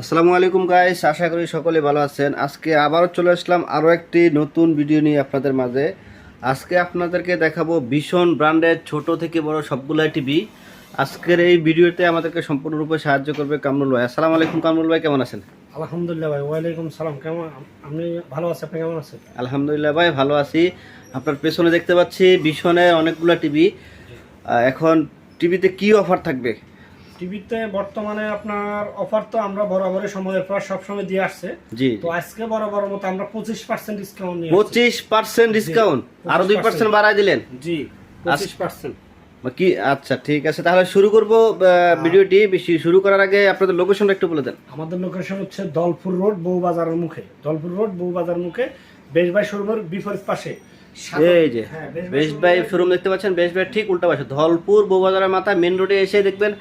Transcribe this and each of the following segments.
আসসালামু আলাইকুম গাইস আশা করি সকলে ভালো আছেন। আজকে আবারও চলে আসলাম আরও একটি নতুন ভিডিও নিয়ে আপনাদের মাঝে। আজকে আপনাদেরকে দেখাবো ভীষণ ব্র্যান্ডের ছোট থেকে বড় সবগুলাই টিভি আজকের এই ভিডিওতে আমাদেরকে সম্পূর্ণরূপে সাহায্য করবে কামরুল ভাই। আসসালামু আলাইকুম কামরুল ভাই কেমন আছেন? আলহামদুলিল্লাহ ভাই ওয়ালাইকুম সালাম। কেমন আপনি ভালো আছেন? আপনি কেমন আছেন? আলহামদুলিল্লাহ ভাই ভালো আছি। আপনার পেছনে দেখতে পাচ্ছি ভীষণের অনেকগুলো টিভি এখন টিভিতে কি অফার থাকবে? টিভিতে বর্তমানে আপনার অফার তো আমরা বরাবরের সময়ের পর সবসময় দিয়ে আসছে। জি তো আজকে বরাবর মতো আমরা পঁচিশ পার্সেন্ট ডিসকাউন্ট নিয়ে। পঁচিশ পার্সেন্ট ডিসকাউন্ট আরও দুই পার্সেন্ট বাড়াই দিলেন? জি পঁচিশ পার্সেন্ট কি আচ্ছা ঠিক আছে। তাহলে শুরু করব ভিডিওটি বেশি শুরু করার আগে আপনাদের লোকেশনটা একটু বলে দেন। আমাদের লোকেশন হচ্ছে দলপুর রোড বউবাজারের মুখে। দলপুর রোড বউবাজার মুখে বেশবাই শোরুমের বিপরীত পাশে। এই যে হ্যাঁ, বেশ বাই শোরুম দেখতে পাচ্ছেন বেস্ট বাই ঠিক উল্টা পাশে। ধলপুর বৌবাজারের মাথা মেন রোডে এসে দেখবেন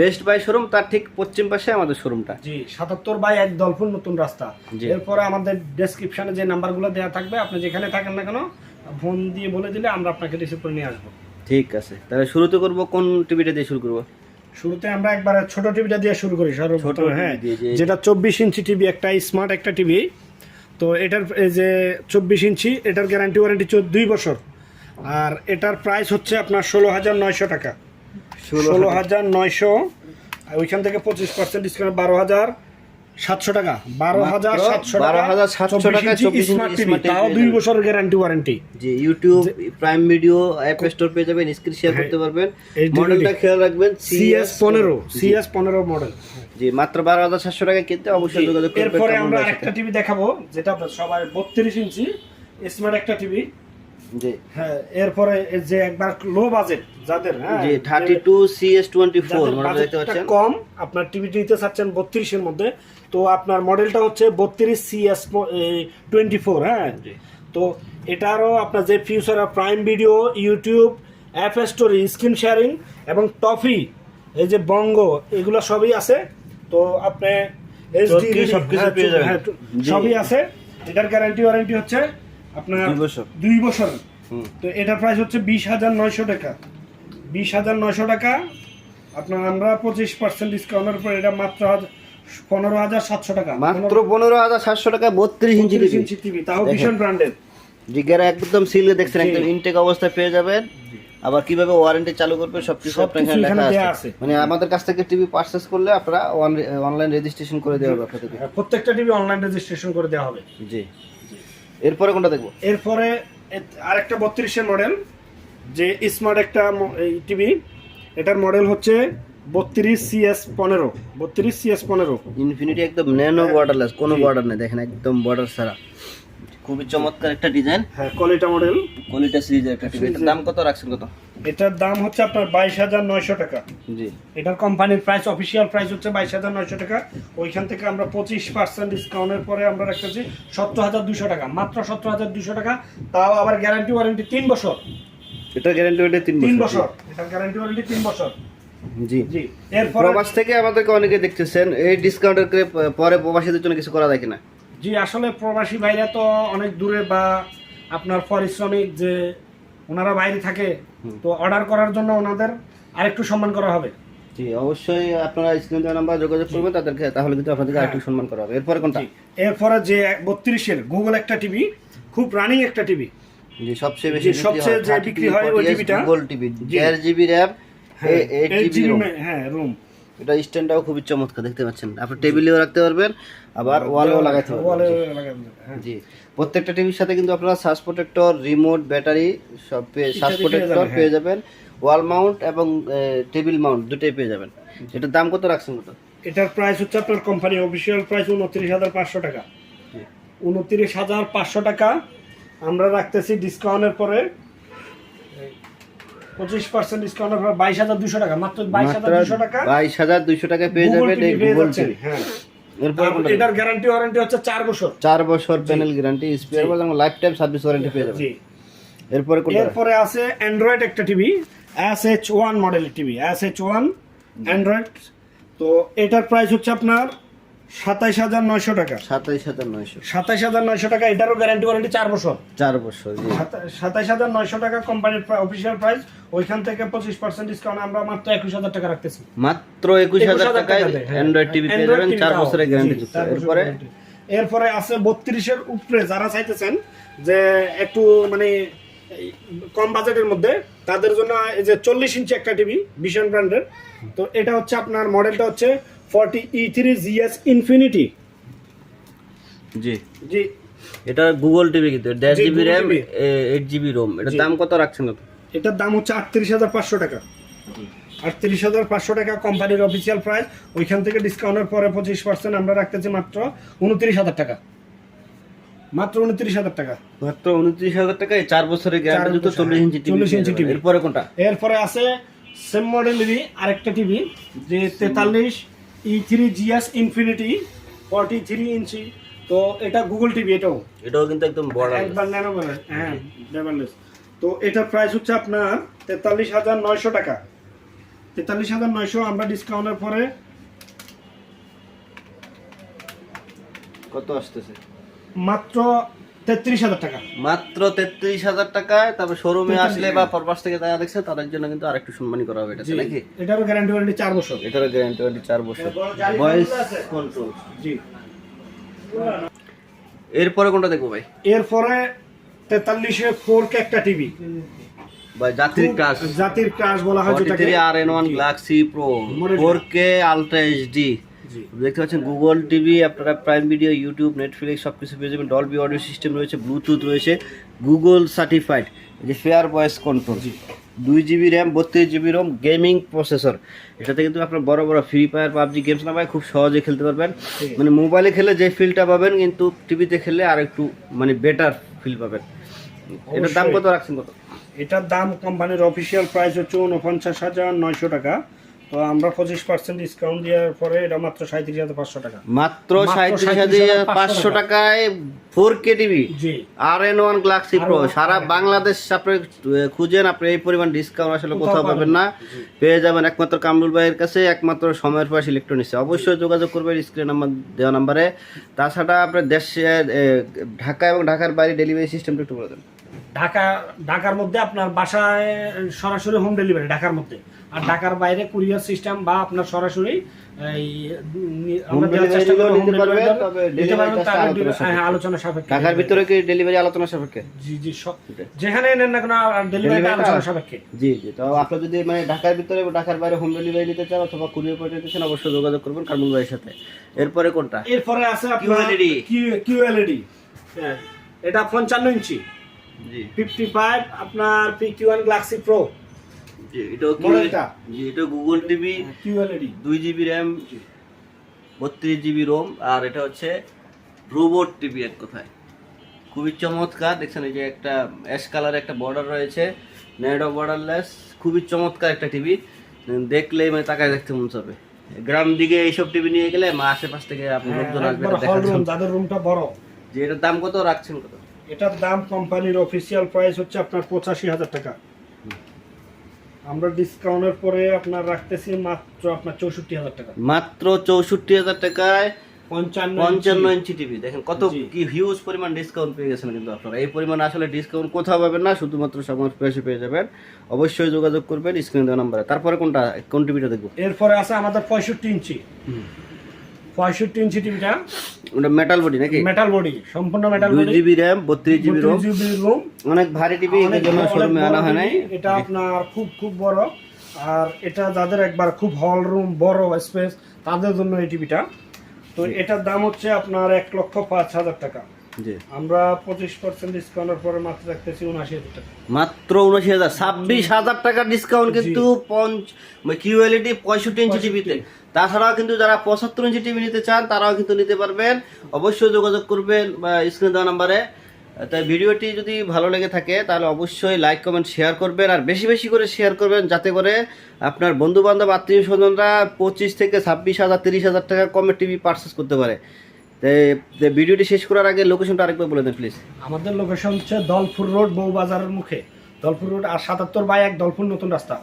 বেস্ট বাই শোরুম তার ঠিক পশ্চিম পাশে আমাদের শোরুমটা। জি সাতাত্তর বাই এক দলপুর নতুন রাস্তা। এরপরে আমাদের ডেসক্রিপশনে যে নাম্বারগুলো দেওয়া থাকবে আপনি যেখানে থাকেন না কেন ফোন দিয়ে বলে দিলে আমরা আপনাকে রিসিভ করে নিয়ে আসব। ঠিক আছে। তাহলে শুরুতে করব কোন টিভিটা দিয়ে শুরু করব? শুরুতে আমরা একবার ছোট টিভিটা দিয়ে শুরু করি ছোট হ্যাঁ। যেটা চব্বিশ ইঞ্চি টিভি একটা স্মার্ট একটা টিভি। তো এটার এই যে চব্বিশ ইঞ্চি এটার গ্যারান্টি ওয়ারেন্টি দুই বছর। আর এটার প্রাইস হচ্ছে আপনার ষোলো হাজার নয়শো টাকা। ষোলো হাজার। নয়শো। আর ওইখান থেকে পঁচিশ পার্সেন্ট ডিসকাউন্ট বারো হাজার সাতশো টাকা। বারো হাজার সাতশো টাকা 12,700 টাকা, 24 স্মার্ট টিভি তাও দুই বছরের গ্যারান্টি ওয়ারেন্টি যে YouTube Prime Video app store পেয়ে যাবেন স্ক্রিন শেয়ার করতে পারবেন। মডেলটা খেয়াল রাখবেন সিএস পনেরো সিএস পনেরো মডেল জি মাত্র বারো হাজার সাতশো টাকা কিনতে অবশ্যই যোগাযোগ এরপরে আমরা সাথে। টিভি দেখাবো যেটা সবাই বত্রিশ ইঞ্চি স্মার্ট একটা টিভি জি। হ্যাঁ এরপরে যে একবার লো বাজেট যাদের হ্যাঁ G thirty two CS twenty four model দেখতে পাচ্ছেন? কম আপনার টিভি নিতে চাচ্ছেন বত্রিশের মধ্যে তো আপনার মডেলটা হচ্ছে বত্রিশ সিএস টোয়েন্টি ফোর হ্যাঁ। তো এটারও আপনার যে future prime video YouTube app story screen sharing এবং টফি এই যে বঙ্গ এগুলো সবই আছে। তো আপনি HD সবকিছু হ্যাঁ, পেয়ে যাবেন। হ্যাঁ, সবই আছে। এটার গ্যারান্টি ওয়ারেন্টি হচ্ছে আপনার দুই বছর। তো এটার প্রাইস হচ্ছে বিশ হাজার নয়শো টাকা। বিশ হাজার নয়শো টাকা আপনার আমরা পঁচিশ পার্সেন্ট ডিসকাউন্টের উপর এটা মাত্র পনেরো হাজার সাতশো টাকা। মাত্র পনেরো হাজার সাতশো টাকা বত্রিশ ইঞ্চি ইঞ্চি টিভি তাও ভীষণ ব্র্যান্ডেড জিজ্ঞারা একদম সিলে দেখছেন একদম ইনটেক অবস্থায় পেয়ে যাবেন। আবার কীভাবে ওয়ারেন্টি চালু করবে সবকিছু আপনার এখানে লেখা আছে। মানে আমাদের কাছ থেকে টিভি পারচেস করলে আপনারা অনলাইন রেজিস্ট্রেশন করে দেওয়া হবে আপনাদেরকে। প্রত্যেকটা টিভি অনলাইন রেজিস্ট্রেশন করে দেওয়া হবে। জি। এরপরে কোনটা দেখব? এরপরে আরেকটা বত্রিশের মডেল যে স্মার্ট একটা টিভি এটার মডেল হচ্ছে বত্রিশ সিএস পনেরো বত্রিশ সিএস পনেরো। ইনফিনিটি একদম ন্যানো বর্ডারলেস কোনো বর্ডার নেই দেখেন একদম বর্ডার ছাড়া। খুবই চমৎকার একটা ডিজাইন হ্যাঁ কলিটা মডেল কোয়ালিটা সিরিজের একটা টিভি। এটার দাম কত রাখছেন কত? এটার দাম হচ্ছে আপনার বাইশ হাজার নয়শো টাকা। জি। এটার কোম্পানির প্রাইস অফিসিয়াল প্রাইস হচ্ছে বাইশ হাজার নয়শো টাকা। ওইখান থেকে আমরা পঁচিশ পার্সেন্ট ডিসকাউন্টের পরে আমরা রাখতেছি সত্তর হাজার দুশো টাকা। মাত্র সত্তর হাজার দুশো টাকা তাও আবার গ্যারান্টি ওয়ারেন্টি তিন বছর। এটার গ্যারান্টি ওয়ারেন্টি তিন তিন বছর বছর। এটার গ্যারান্টি ওয়ারেন্টি তিন বছর। জি। জি। এরপর প্রবাস থেকে আমাদেরকে অনেকে দেখতেছেন এই ডিসকাউন্টের পরে প্রবাসীদের জন্য কিছু করা যায় কিনা? জি আসলে প্রবাসী ভাইরা তো অনেক দূরে বা আপনার পরিশ্রমিক যে ওনারা বাইরে থাকে তো অর্ডার করার জন্য ওনাদের আরেকটু সম্মান করা হবে। জি অবশ্যই আপনারা স্ক্রিন দেওয়া নাম্বার যোগাযোগ করবেন তাদেরকে তাহলে কিন্তু আপনাদেরকে আরেকটু সম্মান করা হবে। এরপরে কোনটা। এরপরে যে বত্রিশের গুগল একটা টিভি খুব রানিং একটা টিভি। জি সবচেয়ে বেশি সবচেয়ে যে বিক্রি হয় ওই টিভিটা। Google TV. দেড় জিবি র্যাম এইট জিবি হ্যাঁ রুম এটা স্ট্যান্ডটাও খুবই চমৎকার দেখতে পাচ্ছেন। আপনি টেবিলেও রাখতে পারবেন আবার ওয়ালেও লাগাতে পারবেন। হ্যাঁ। জি। প্রত্যেকটা টিভির সাথে কিন্তু আপনারা সার্চ প্রোটেক্টর রিমোট ব্যাটারি সব সার্চ পেয়ে প্রোটেক্টর পেয়ে যাবেন। ওয়াল মাউন্ট এবং টেবিল মাউন্ট দুটোই পেয়ে যাবেন। এটার দাম কত রাখছেন কত এটার প্রাইস হচ্ছে আপনার কোম্পানি অফিসিয়াল প্রাইস উনত্রিশ হাজার পাঁচশো টাকা। উনত্রিশ হাজার পাঁচশো টাকা আমরা রাখতেছি ডিসকাউন্টের পরে। পঁচিশ পার্সেন্ট ডিসকাউন্টের বাইশ হাজার দুশো টাকা মাত্র বাইশ হাজার দুশো টাকা। বাইশ হাজার টাকা পেয়ে যাবেন গুগল টিভি হ্যাঁ। এটার গ্যারান্টি ওয়ারেন্টি হচ্ছে চার বছর। চার বছর প্যানেল গ্যারান্টি স্পেয়ার এবং লাইফ টাইম সার্ভিস ওয়ারেন্টি পেয়ে যাবেন এরপরে এরপরে আছে অ্যান্ড্রয়েড একটা টিভি এস এইচ ওয়ান মডেলের TV S H one Android তো এটার প্রাইস হচ্ছে আপনার সাতাইশ হাজার নয়শো টাকা। সাতাইশ হাজার নয়শো। সাতাইশ হাজার নয়শো টাকা এটারও গ্যারান্টি ওয়ারেন্টি চার বছর। চার বছর সাতাইশ হাজার নয়শো টাকা কোম্পানির অফিসিয়াল প্রাইস ওইখান থেকে পঁচিশ পার্সেন্ট ডিসকাউন্ট আমরা মাত্র একুশ হাজার টাকা রাখতেছি। মাত্র একুশ হাজার টাকায় দেয়, হ্যাঁ। অ্যান্ড্রয়েড টিভি পেয়ে যাবেন চার বছরের গ্যারান্টি যুক্ত এরপরে? এরপরে আছে বত্রিশের উপরে যারা চাইতেছেন যে একটু মানে কম বাজেটের মধ্যে তাদের জন্য এই যে চল্লিশ ইঞ্চি একটা টিভি ভীষণ ব্র্যান্ডের তো এটা হচ্ছে আপনার মডেলটা হচ্ছে forty E three GS Infinity জি। জি। এটা গুগল টিভি কিন্তু দেড় GB RAM eight GB ROM এটার দাম কত রাখছেন কত এটার দাম হচ্ছে আটত্রিশ হাজার পাঁচশো টাকা। আটত্রিশ হাজার পাঁচশো টাকা কোম্পানির অফিসিয়াল প্রাইস ওইখান থেকে ডিসকাউন্টের পরে পঁচিশ পার্সেন্ট আমরা রাখতেছি মাত্র উনত্রিশ হাজার টাকা। মাত্র উনত্রিশ হাজার টাকা। মাত্র উনত্রিশ হাজার টাকায় চার বছরের গ্যারান্টি বছর, চল্লিশ ইঞ্চি টিভি 40 ইঞ্চি TV এরপরে কোনটা? এরপরে আছে সেম মডেলেরই আরেকটা টিভি যে তেতাল্লিশ E three GS Infinity forty three inch. তো এটা গুগল টিভি এটাও। এটাও কিন্তু একদম বড় একবার ন্যানো হ্যাঁ তো এটার প্রাইস হচ্ছে আপনার তেতাল্লিশ হাজার নয়শো টাকা। তেতাল্লিশ হাজার নয়শো আমরা ডিসকাউন্টের পরে কত আসতেছে? মাত্র তেত্রিশ হাজার টাকা। মাত্র তেত্রিশ হাজার টাকায় তারপর শোরুমে আসলে বা পরপাশ থেকে যারা দেখছে তাদের জন্য কিন্তু আরেকটু সম্মানী করা হবে এটা নাকি? এটারও গ্যারান্টি ওয়ারেন্টি চার বছর। এটারও গ্যারান্টি ওয়ারেন্টি চার বছর। ভয়েস কন্ট্রোল কন্ট্রোল জি। এরপরে কোনটা দেখব ভাই? এরপরে তেতাল্লিশে ফোর কে একটা টিভি। ভাই জাতির ক্লাস জাতির ক্রাশ বলা হয় যেটাকে। আর N one Galaxy Pro. Four K ultra HD দেখতে পাচ্ছেন গুগল টিভি আপনারা প্রাইম ভিডিও ইউটিউব নেটফ্লিক্স সব কিছু পেয়ে যাবেন। ডলবি অডিও সিস্টেম রয়েছে ব্লুটুথ রয়েছে গুগল সার্টিফাইড যে ফেয়ার ভয়েস কন্ট্রোল দুই জিবি র্যাম বত্রিশ জিবি রোম গেমিং প্রসেসর এটাতে কিন্তু আপনার বড় বড় ফ্রি ফায়ার পাবজি গেমস না ভাই খুব সহজে খেলতে পারবেন। মানে মোবাইলে খেলে যে ফিলটা পাবেন কিন্তু টিভিতে খেললে আর একটু মানে বেটার ফিল পাবেন। এটার দাম কত রাখছেন কত? এটার দাম কোম্পানির অফিসিয়াল প্রাইস হচ্ছে উনপঞ্চাশ হাজার নয়শো টাকা। তো আমরা পঁচিশ পার্সেন্ট ডিসকাউন্ট দেওয়ার পরে এটা মাত্র সাঁত্রিশ হাজার পাঁচশো টাকা। মাত্র মাত্র সাঁত্রিশ হাজার পাঁচশো টাকায় four K TV R N one galaxy pro সারা বাংলাদেশ আপনি খুঁজেন আপনি এই পরিমাণ ডিসকাউন্ট আসলে কোথাও পাবেন না। পেয়ে যাবেন একমাত্র কামরুল ভাইয়ের কাছে একমাত্র সময়ের পাশ ইলেকট্রনিক্সে অবশ্যই যোগাযোগ করবেন স্ক্রিন নাম্বার দেওয়া নাম্বারে তাছাড়া আপনার দেশে ঢাকা এবং ঢাকার বাইরে ডেলিভারি সিস্টেমটা একটু বলে দেন। ঢাকা ঢাকার মধ্যে আপনার বাসায় সরাসরি হোম ডেলিভারি ঢাকার মধ্যে। আর ঢাকার বাইরে কুরিয়ার সিস্টেম বা আপনার সরাসরি আলোচনা সাপেক্ষে। আলোচনা সাপেক্ষে। ঢাকার ভিতরে কি ডেলিভারি আলোচনা সাপেক্ষে? জি জি সব যেখানে নেন না কেন ডেলিভারি আলোচনা সাপেক্ষে। জি জি তো আপনি যদি মানে ঢাকার ভিতরে ঢাকার বাইরে হোম ডেলিভারি নিতে চান অথবা কুরিয়ার করে নিতে চান অবশ্যই যোগাযোগ করবেন কামরুল ভাইয়ের সাথে। এরপরে কোনটা? এরপরে আছে আপনার QLED কিউএলইডি হ্যাঁ এটা পঞ্চান্ন ইঞ্চি। ফিফটি ফাইভ আপনার ওয়ান গ্লাক্সি প্রো এটা? গুগল টিভি কিউএলইডি দুই জিবি র্যাম বত্রিশ জিবি রোম আর এটা হচ্ছে রোবট টিভি এক কথায়। খুবই চমৎকার দেখছেন এই যে একটা অ্যাশ কালার একটা বর্ডার রয়েছে নেডো বর্ডারলেস খুবই চমৎকার একটা টিভি দেখলেই মানে তাকায় দেখতে মন চাবে। গ্রাম দিকে এইসব টিভি নিয়ে গেলে মা আশেপাশ থেকে আপনি লোকজন আসবে। যাদের রুমটা বড়। যে এটার দাম কত? রাখছেন কত? এটার দাম কোম্পানির অফিসিয়াল প্রাইস হচ্ছে আপনার পঁচাশি হাজার টাকা। আমরা ডিসকাউন্টের পরে আপনার রাখতেছি মাত্র আপনার চৌষট্টি হাজার টাকা। মাত্র চৌষট্টি হাজার টাকায় পঞ্চান্ন ইঞ্চি। টিভি দেখেন কত। কি হিউজ পরিমাণ ডিসকাউন্ট পেয়ে গেছেন কিন্তু আপনারা। এই পরিমাণ আসলে ডিসকাউন্ট কোথাও পাবেন না শুধুমাত্র পেশে পেয়ে যাবেন। অবশ্যই যোগাযোগ করবেন স্ক্রিন দেওয়া নাম্বারে। তারপরে কোনটা কোন টিভিটা দেখব? এরপরে আছে আমাদের পঁয়ষট্টি ইঞ্চি পঁয়ষট্টি ইঞ্চি টিভিটা ওটা মেটাল বডি নাকি? মেটাল বডি সম্পূর্ণ মেটাল বডি জিবি র্যাম বত্রিশ জিবি রোম জিবি রুম অনেক ভারী টিভি এর জন্য শোরুমে আনা হয় নাই। এটা আপনার খুব খুব বড়। আর এটা যাদের একবার খুব হল রুম বড় স্পেস তাদের জন্য এই টিভিটা। তো এটার দাম হচ্ছে আপনার এক লক্ষ পাঁচ হাজার টাকা। আমরা পঁচিশ পার্সেন্ট ডিসকাউন্টের পরে মাত্র রাখতেছি উনআশি হাজার টাকা। মাত্র উনআশি হাজার। ছাব্বিশ হাজার টাকার ডিসকাউন্ট কিন্তু পঞ্চ কিউএলইডি পঁয়ষট্টি ইঞ্চি টিভিতে। তাছাড়াও কিন্তু যারা পঁচাত্তর ইঞ্চি টিভি নিতে চান, তারাও কিন্তু নিতে পারবেন। অবশ্যই যোগাযোগ করবেন স্ক্রিনে দেওয়া নাম্বারে। তাই ভিডিওটি যদি ভালো লেগে থাকে, তাহলে অবশ্যই লাইক, কমেন্ট, শেয়ার করবেন, আর বেশি বেশি করে শেয়ার করবেন, যাতে করে আপনার বন্ধু বান্ধব আত্মীয় স্বজনরা পঁচিশ থেকে ছাব্বিশ হাজার, তিরিশ হাজার টাকা কমে টিভি পারচেস করতে পারে। তাই ভিডিওটি শেষ করার আগে লোকেশনটা আরেকবার বলে দেন প্লিজ আমাদের লোকেশন হচ্ছে দলপুর রোড বউবাজারের মুখে। দলপুর রোড আর সাতাত্তর বাই এক, দলপুর নতুন রাস্তা।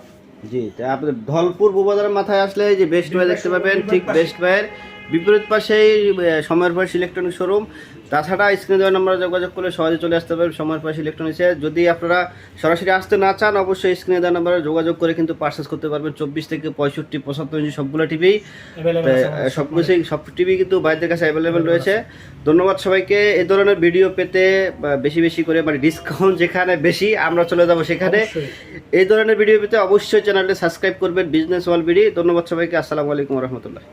জি, তা আপনি ধলপুর বাজারের মাথায় আসলে যে বেস্ট বাই দেখতে পাবেন, ঠিক বেস্ট বাইয়ের বিপরীত পাশেই আহ, সময়ের পাশ ইলেকট্রনিক শোরুম তাছাড়া স্ক্রিনে দেওয়া নাম্বারে যোগাযোগ করলে সহজে চলে আসতে পারবেন সময়ের পাশ ইলেকট্রনিক্সে যদি আপনারা সরাসরি আসতে না চান অবশ্যই স্ক্রিনে দেওয়া নাম্বারে যোগাযোগ করে কিন্তু পার্সেস করতে পারবেন চব্বিশ থেকে পঁয়ষট্টি পঁচাত্তর ইঞ্চি সবগুলো টিভি সব কিছুই সব টিভি কিন্তু বাইরের কাছে অ্যাভেলেবেল রয়েছে। ধন্যবাদ সবাইকে। এ ধরনের ভিডিও পেতে বেশি বেশি করে মানে ডিসকাউন্ট যেখানে বেশি আমরা চলে যাব সেখানে। এই ধরনের ভিডিও পেতে অবশ্যই চ্যানেলটি সাবস্ক্রাইব করবেন বিজনেস ওয়াল বিডি ধন্যবাদ সবাইকে। আসসালামু আলাইকুম রহমতুল্লাহ।